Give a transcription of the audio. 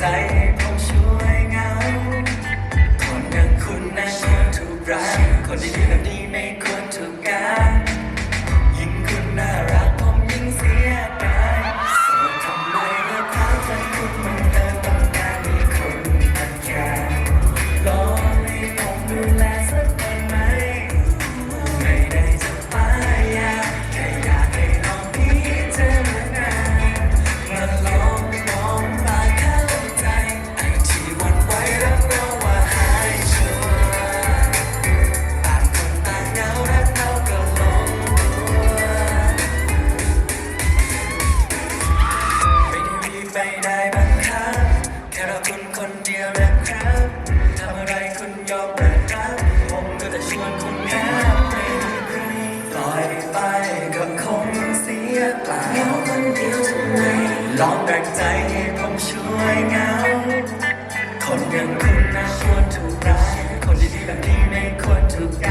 ผมช่วยเงาคนอย่งคุณนะคนถูรักคนดีๆแบบนี้ไม่ควร ค่เราคุณคนเดียวนะครับทำอะไรคุณยอมแบครับผมก็จะชวนคุณแค่ไปปล่อยไปก็คงเสียเปล่าเหงาคนเดียวทำไมลองแบ่งใจให้ผมช่วยเงาคนอย่างคุณน่าควรถูกรักคนดีๆแบบนี้ไม่ควรถูก